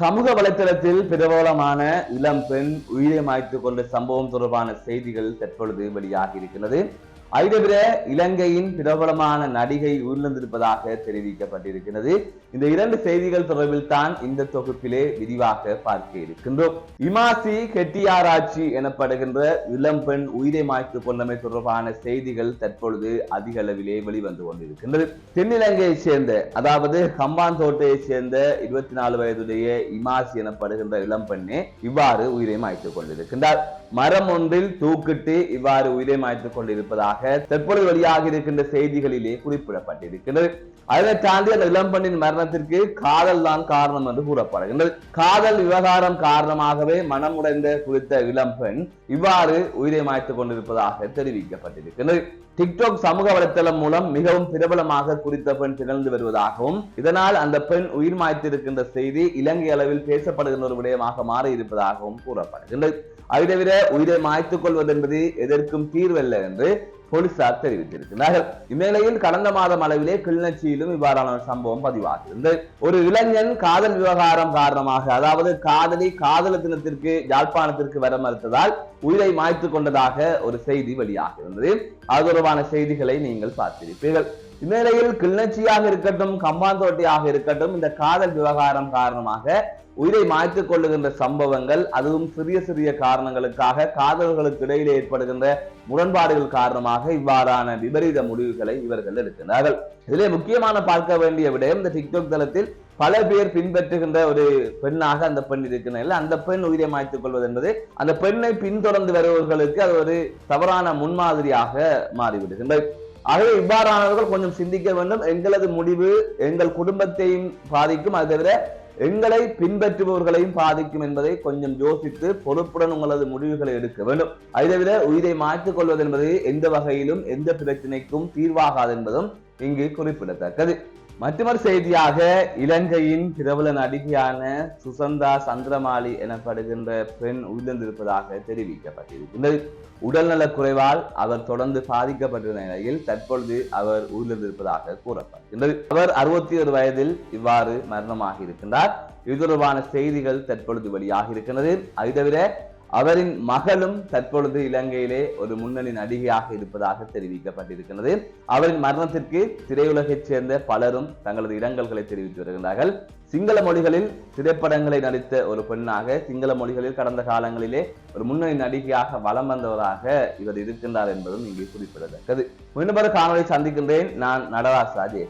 சமூக வலைத்தளத்தில் பிரபலமான இளம் பெண் உயிரை மாய்த்து கொண்ட சம்பவம் தொடர்பான செய்திகள் தற்பொழுது வெளியாகி இருக்கிறது. அதை தவிர இலங்கையின் பிரபலமான நடிகை உயிரிழந்திருப்பதாக தெரிவிக்கப்பட்டிருக்கிறது. இந்த இரண்டு செய்திகள் தொடர்பில் தான் இந்த தொகுப்பிலே விரிவாக பார்க்க இருக்கின்றோம். இமாசி கெட்டியாராய்ச்சி எனப்படுகின்ற இளம் பெண் உயிரை மாய்த்துக் கொண்டமை தொடர்பான செய்திகள் தற்பொழுது அதிக அளவிலே வெளிவந்து கொண்டிருக்கின்றது. தென்னிலங்கையைச் சேர்ந்த அதாவது ஹம்பாந்தோட்டையை சேர்ந்த இருபத்தி நாலு வயதுடைய இமாசி எனப்படுகின்ற இளம் பெண்ணே இவ்வாறு உயிரை மாய்த்துக் கொண்டிருக்கின்றார். மரம் ஒன்றில் தூக்கிட்டு இவ்வாறு உயிரை மாய்த்துக் கொண்டிருப்பதாக தற்பொழுது வெளியாக இருக்கின்ற செய்திகளிலே குறிப்பிடப்பட்டிருக்கின்றது. அதனை தாண்டி அந்த இளம்பெண்ணின் மரணத்திற்கு காதல் தான் காரணம் என்று கூறப்படுகின்றது. காதல் விவகாரம் காரணமாகவே மனமுடைந்த குறித்த இளம்பெண் இவ்வாறு உயிரை மாய்த்துக் கொண்டிருப்பதாக தெரிவிக்கப்பட்டிருக்கின்றது. டிக்டாக் சமூக வலைத்தளம் மூலம் மிகவும் பிரபலமாக குறித்த பெண் திகழ்ந்து வருவதாகவும் இதனால் அந்த பெண் உயிர் மாய்த்திருக்கின்ற செய்தி இலங்கை அளவில் பேசப்படுகின்ற ஒரு விடயமாக மாறி இருப்பதாகவும் கூறப்படுகின்றது. அதை தவிர உயிரை மாய்த்துக் கொள்வது என்பது எதற்கும் தீர்வல்ல என்று போலீசார் தெரிவித்திருக்கிறார்கள். இந்நிலையில் கடந்த மாதம் அளவிலே கிளிநொச்சியிலும் இவ்வாறான ஒரு சம்பவம் பதிவாகியிருந்தது. ஒரு இளைஞன் காதல் விவகாரம் காரணமாக அதாவது காதலி காதல தினத்திற்கு யாழ்ப்பாணத்திற்கு வர மறுத்ததால் உயிரை மாய்த்து கொண்டதாக ஒரு செய்தி வெளியாகியிருந்தது. அது தொடர்பான செய்திகளை நீங்கள் பார்த்திருப்பீர்கள். இந்நிலையில் கிளிநொச்சியாக இருக்கட்டும் கம்பாந்தோட்டையாக இருக்கட்டும் இந்த காதல் விவகாரம் காரணமாக உயிரை மாய்த்து கொள்ளுகின்ற சம்பவங்கள் அதுவும் சிறிய சிறிய காரணங்களுக்காக காதல்களுக்கு இடையிலே ஏற்படுகின்ற முரண்பாடுகள் காரணமாக இவ்வாறான விபரீத முடிவுகளை இவர்கள் எடுக்கிறார்கள் இதிலே முக்கியமான பார்க்க வேண்டிய விடயம் இந்த டிக்டாக் தளத்தில் பல பேர் பின்பற்றுகின்ற ஒரு பெண்ணாக அந்த பெண் இருக்கிற அந்த பெண் உயிரை மாய்த்துக் கொள்வது என்பது அந்த பெண்ணை பின்தொடர்ந்து வருபவர்களுக்கு அது ஒரு தவறான முன்மாதிரியாக மாறிவிடுகின்றது. ஆகவே இவ்வாறானவர்கள் கொஞ்சம் சிந்திக்க வேண்டும். எங்களது முடிவு எங்கள் குடும்பத்தையும் பாதிக்கும். அது தவிர எங்களை பின்பற்றுபவர்களையும் பாதிக்கும் என்பதை கொஞ்சம் யோசித்து பொறுப்புடன் உங்களது முடிவுகளை எடுக்க வேண்டும். அதை தவிர உயிரை மாற்றிக் கொள்வது என்பது எந்த வகையிலும் எந்த பிரச்சனைக்கும் தீர்வாகாது என்பதும் இங்கு குறிப்பிடத்தக்கது. மற்றொரு செய்தியாக இலங்கையின் பிரபல நடிகையான சுசந்தா சந்திரமாலி எனப்படுகின்ற பெண் உயிரிழந்திருப்பதாக தெரிவிக்கப்பட்டிருக்கின்றது. உடல்நலக் குறைவால் அவர் தொடர்ந்து பாதிக்கப்பட்டிருந்த நிலையில் தற்பொழுது அவர் உயிரிழந்திருப்பதாக கூறப்படுகின்றது. அவர் அறுபத்தி ஒரு வயதில் இவ்வாறு மரணமாகி இருக்கின்றார். இது தொடர்பான செய்திகள் தற்பொழுது வெளியாகி இருக்கின்றது. அது தவிர அவரின் மகளும் தற்பொழுது இலங்கையிலே ஒரு முன்னணி நடிகையாக இருப்பதாக தெரிவிக்கப்பட்டிருக்கிறது. அவரின் மரணத்திற்கு திரையுலகைச் சேர்ந்த பலரும் தங்களது இரங்கல்களை தெரிவித்து வருகின்றார்கள். சிங்கள மொழிகளில் திரைப்படங்களை நடித்த ஒரு பெண்ணாக சிங்கள மொழிகளில் கடந்த காலங்களிலே ஒரு முன்னணி நடிகையாக வலம் வந்தவராக இவர் இருக்கின்றார் என்பதும் இங்கே குறிப்பிடத்தக்கது. மீண்டும் ஒரு காணொலி சந்திக்கின்றேன். நான் நடராஜ் ராஜே